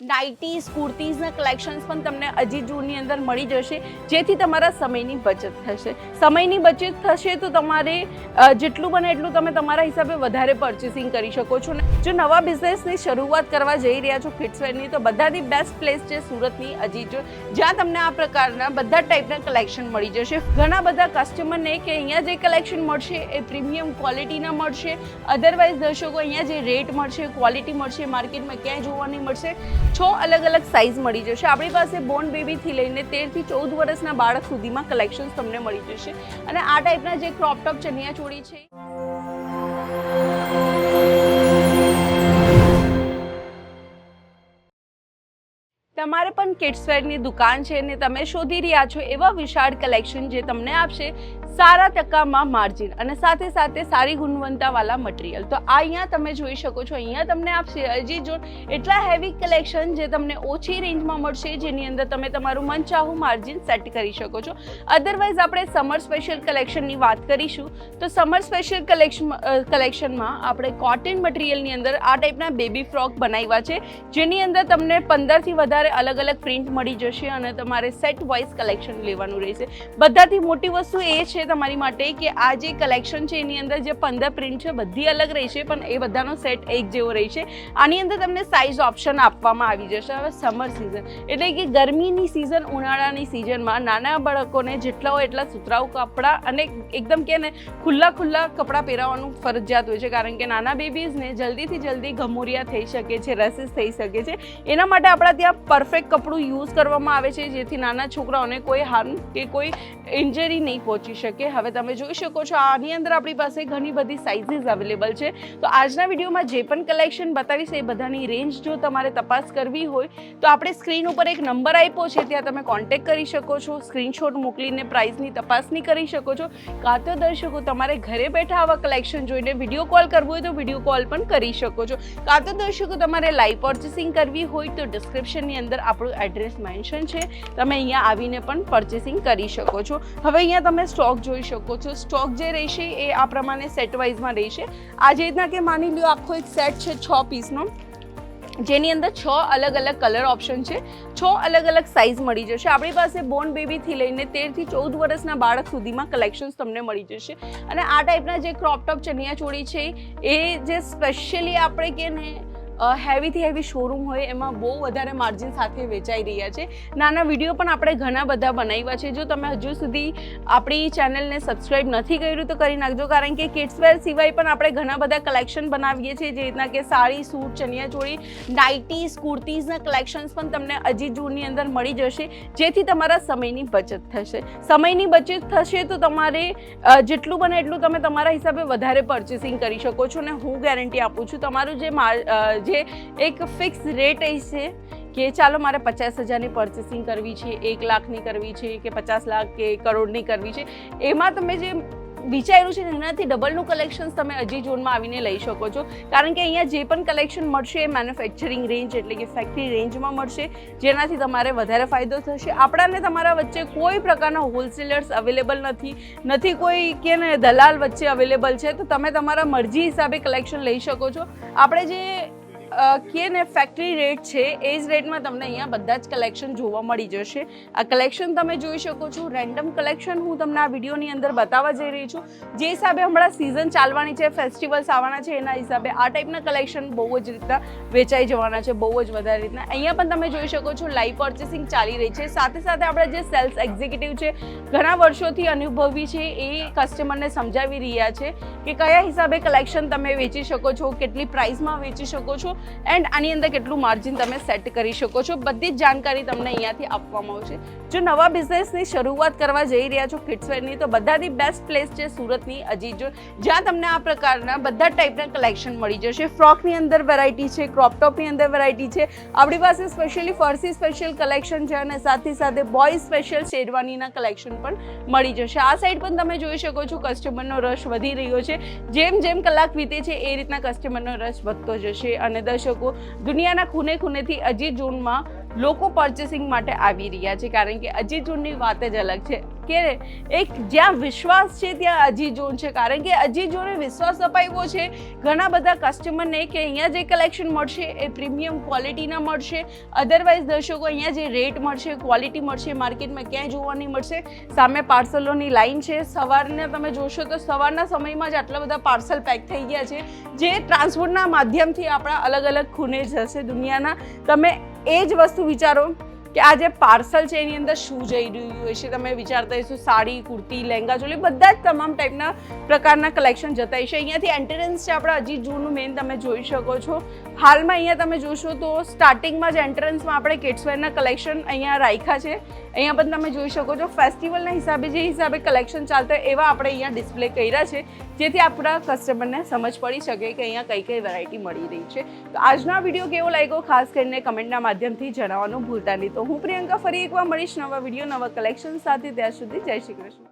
નાઇટીઝ કુર્તીઝના કલેક્શન્સ પણ તમને અજીત જૂનની અંદર મળી જશે, જેથી તમારા સમયની બચત થશે. સમયની બચત થશે તો તમારે જેટલું બને એટલું તમે તમારા હિસાબે વધારે પર્ચેસિંગ કરી શકો છો. ને જો નવા બિઝનેસની શરૂઆત કરવા જઈ રહ્યા છો કિડ્સવેરની તો બધાથી બેસ્ટ પ્લેસ છે સુરતની અજીત જ્યાં તમને આ પ્રકારના બધા ટાઈપના કલેક્શન મળી જશે. ઘણા બધા કસ્ટમરને કે અહીંયા જે કલેક્શન મળશે એ પ્રીમિયમ ક્વોલિટીના મળશે. અધરવાઇઝ દર્શકો, અહીંયા જે રેટ મળશે ક્વોલિટી મળશે માર્કેટમાં ક્યાંય જોવા નહીં મળશે. છ અલગ અલગ સાઇઝ મળી જશે. આપણી પાસે બોર્ન બેબીથી લઈને તેરથી ચૌદ વર્ષના બાળક સુધીમાં કલેક્શન્સ તમને મળી જશે. અને આ ટાઈપના જે ક્રોપ ટોપ ચણિયા ચોળી છે તમારે પણ કિડ્સવેરની દુકાન છે ને તમે શોધી રહ્યા છો એવા વિશાળ કલેક્શન જે તમને આપશે સારા ટકામાં માર્જિન અને સાથે સાથે સારી ગુણવત્તાવાળા મટીરિયલ તો આ અહીંયા તમે જોઈ શકો છો, અહીંયા તમને આપશે હજી જો એટલા હેવી કલેક્શન જે તમને ઓછી રેન્જમાં મળશે, જેની અંદર તમે તમારું મનચાહું માર્જિન સેટ કરી શકો છો. અધરવાઇઝ આપણે સમર સ્પેશિયલ કલેક્શનની વાત કરીશું. તો સમર સ્પેશિયલ કલેક્શન કલેક્શનમાં આપણે કોટન મટીરિયલની અંદર આ ટાઈપના બેબી ફ્રોક બનાવ્યા છે, જેની અંદર તમને પંદરથી વધારે અલગ અલગ પ્રિન્ટ મળી જશે અને તમારે સેટ વાઇઝ કલેક્શન લેવાનું રહેશે. બધાથી મોટી વસ્તુ એ છે તમારી માટે કે આ જે કલેક્શન છે એની અંદર જે પંદર પ્રિન્ટ છે બધી અલગ રહેશે, પણ એ બધાનો સેટ એક જેવો રહેશે. આની અંદર તમને સાઇઝ ઓપ્શન આપવામાં આવી જશે. હવે સમર સિઝન એટલે કે ગરમીની સિઝન ઉનાળાની સિઝનમાં નાના બાળકોને જેટલા હોય એટલા સુતરાઉ કપડાં અને એકદમ કે ને ખુલ્લા ખુલ્લા કપડાં પહેરાવવાનું ફરજિયાત હોય છે. કારણ કે નાના બેબીઝને જલ્દીથી જલ્દી ગમોરિયા થઈ શકે છે, રસીસ થઈ શકે છે. એના માટે આપણા ત્યાં પરફેક્ટ કપડું યુઝ કરવામાં આવે છે જેથી નાના છોકરાઓને કોઈ હાર્મ કે કોઈ ઇન્જરી નહીં પહોંચી શકે. હવે તમે જોઈ શકો છો, આની અંદર આપણી પાસે ઘણી બધી સાઇઝીસ અવેલેબલ છે. તો આજના વિડીયોમાં જે પણ કલેક્શન બતાવીશ એ બધાની રેન્જ જો તમારે તપાસ કરવી હોય, તો આપણે સ્ક્રીન ઉપર એક નંબર આપ્યો છે, ત્યાં તમે કોન્ટેક કરી શકો છો સ્ક્રીનશોટ મોકલીને પ્રાઇસની તપાસની કરી શકો છો. કાં તો દર્શકો તમારે ઘરે બેઠા આવા કલેક્શન જોઈને વીડિયો કોલ કરવો હોય તો વીડિયો કોલ પણ કરી શકો છો. કાં તો દર્શકો તમારે લાઈવ પર્ચેસિંગ કરવી હોય તો ડિસ્ક્રિપ્શનની અંદર આપણું એડ્રેસ મેન્શન છે. તમે અહીંયા આવીને પણ પર્ચેસિંગ કરી શકો છો. હવે અહીંયા તમે સ્ટોક જોઈ શકો છો. સ્ટોક જે રહેશે એ આ પ્રમાણે સેટ વાઇઝમાં રહેશે. આ રીતના કે માની લ્યો આખો એક સેટ છે છ પીસનો જેની અંદર છ અલગ અલગ કલર ઓપ્શન છે. છ અલગ અલગ સાઇઝ મળી જશે. આપણી પાસે બોર્ન બેબીથી લઈને તેરથી ચૌદ વર્ષના બાળક સુધીમાં કલેક્શન્સ તમને મળી જશે. અને આ ટાઈપના જે ક્રોપ ટોપ ચણિયા છે, એ જે સ્પેશિયલી આપણે કે ને હેવીથી હેવી શોરૂમ હોય એમાં બહુ વધારે માર્જિન સાથે વેચાઈ રહ્યા છે. નાના વીડિયો પણ આપણે ઘણા બધા બનાવ્યા છે. જો તમે હજુ સુધી આપણી ચેનલને સબસ્ક્રાઇબ નથી કર્યું તો કરી નાખજો. કારણ કે કિડ્સવેર સિવાય પણ આપણે ઘણા બધા કલેક્શન બનાવીએ છીએ. જે રીતના કે સાડી સૂટ ચણિયાચોળી નાઇટીઝ કુર્તીઝના કલેક્શન્સ પણ તમને અજીત જૂનની અંદર મળી જશે. જેથી તમારા સમયની બચત થશે. સમયની બચત થશે તો તમારે જેટલું બને એટલું તમે તમારા હિસાબે વધારે પર્ચેસિંગ કરી શકો છો. ને હું ગેરંટી આપું છું તમારું જે અ, જે એક ફિક્સ રેટ છે કે ચાલો મારે પચાસ હજારની પર્ચેસિંગ કરવી છે, એક લાખની કરવી છે કે પચાસ લાખ કે કરોડની કરવી છે. એમાં તમે જે વિચાર્યું છે એનાથી ડબલનું કલેક્શન તમે અજી ઝોનમાં આવીને લઈ શકો છો. કારણ કે અહીંયા જે પણ કલેક્શન મળશે એ મેન્યુફેક્ચરિંગ રેન્જ એટલે કે ફેક્ટરી રેન્જમાં મળશે, જેનાથી તમારે વધારે ફાયદો થશે. આપણાને તમારા વચ્ચે કોઈ પ્રકારના હોલસેલર્સ અવેલેબલ નથી. નથી કોઈ કે ને દલાલ વચ્ચે અવેલેબલ છે. તો તમે તમારા મરજી હિસાબે કલેક્શન લઈ શકો છો. આપણે જે કે ને ફેક્ટરી રેટ છે, એ જ રેટમાં તમને અહીંયા બધા જ કલેક્શન જોવા મળી જશે. આ કલેક્શન તમે જોઈ શકો છો. રેન્ડમ કલેક્શન હું તમને આ વિડીયોની અંદર બતાવવા જઈ રહી છું. જે હિસાબે હમણાં સિઝન ચાલવાની છે ફેસ્ટિવલ્સ આવવાના છે, એના હિસાબે આ ટાઈપના કલેક્શન બહુ જ રીતના વેચાઈ જવાના છે, બહુ જ વધારે રીતના. અહીંયા પણ તમે જોઈ શકો છો લાઈવ પર્ચેસિંગ ચાલી રહી છે. સાથે સાથે આપણા જે સેલ્સ એક્ઝિક્યુટિવ છે, ઘણા વર્ષોથી અનુભવી છે, એ કસ્ટમરને સમજાવી રહ્યા છે કે કયા હિસાબે કલેક્શન તમે વેચી શકો છો, કેટલી પ્રાઇસમાં વેચી શકો છો એન્ડ આની અંદર કેટલું માર્જિન તમે સેટ કરી શકો છો. બધી જ જાણકારી તમને અહીંયાથી આપવામાં આવશે. જો નવા બિઝનેસની શરૂઆત કરવા જઈ રહ્યા છો કિડ્સવેરની તો બધાથી બેસ્ટ પ્લેસ છે સુરતની અજીજો. જ્યાં તમને આ પ્રકારના બધા ટાઈપના કલેક્શન મળી જશે. ફ્રોકની અંદર વેરાયટી છે ક્રોપટોપની અંદર વેરાયટી છે. આપણી પાસે સ્પેશિયલી ફરસી સ્પેશિયલ કલેક્શન છે અને સાથે સાથે બોય સ્પેશિયલ શેરવાનીના કલેક્શન પણ મળી જશે. આ સાઈડ પણ તમે જોઈ શકો છો કસ્ટમરનો રશ વધી રહ્યો છે. જેમ જેમ કલાક વીતે છે, એ રીતના કસ્ટમરનો રશ વધતો જશે અને દર્શકો દુનિયાના ખૂને ખૂનેથી અજીત ઝોનમાં લોકો પર્ચેસિંગ માટે આવી રહ્યા છે કારણ કે અજીત ઝોનની વાત જ અલગ છે. કે એક જ્યાં વિશ્વાસ છે ત્યાં અજી ઝોન છે. કારણ કે અજી ઝોને વિશ્વાસ અપાવ્યો છે. ઘણા બધા કસ્ટમરને કે અહીંયા જે કલેક્શન મળશે એ પ્રીમિયમ ક્વોલિટીના મળશે. અધરવાઇઝ દર્શકો અહીંયા જે રેટ મળશે ક્વોલિટી મળશે માર્કેટમાં ક્યાંય જોવા નહીં મળશે. સામે પાર્સલોની લાઈન છે. સવારના તમે જોશો તો સવારના સમયમાં જ આટલા બધા પાર્સલ પેક થઈ ગયા છે. જે ટ્રાન્સપોર્ટના માધ્યમથી આપણા અલગ અલગ ખૂને જશે દુનિયાના. તમે એ જ વસ્તુ વિચારો. કે આ જે પાર્સલ છે એની અંદર શું જઈ રહ્યું હશે તમે વિચારતા હશો સાડી, કુર્તી, લહેંગા, ચોલી, બધા જ તમામ ટાઈપના પ્રકારના કલેક્શન જતા હશે. અહીંયાથી એન્ટ્રન્સ છે આપણા હજી જૂનું મેન તમે જોઈ શકો છો. હાલમાં અહીંયા તમે જોશો તો સ્ટાર્ટિંગમાં જ એન્ટ્રન્સમાં આપણે કિડ્સવેરના કલેક્શન અહીંયા રાખ્યા છે. અહીંયા પણ તમે જોઈ શકો છો ફેસ્ટિવલના હિસાબે, જે હિસાબે કલેક્શન ચાલતા એવા આપણે અહીંયા ડિસ્પ્લે કર્યા છે. જેથી આપણા કસ્ટમરને સમજ પડી શકે કે અહીંયા કઈ કઈ વેરાયટી મળી રહી છે. તો આજનો વીડિયો કેવો લાગ્યો? ખાસ કરીને કમેન્ટના માધ્યમથી જણાવવાનું ભૂલતા નહીં. તો હું પ્રિયંકા ફરી એકવાર મળીશ નવા વીડિયો નવા કલેક્શન સાથે. ત્યાં સુધી જય શ્રી કૃષ્ણ.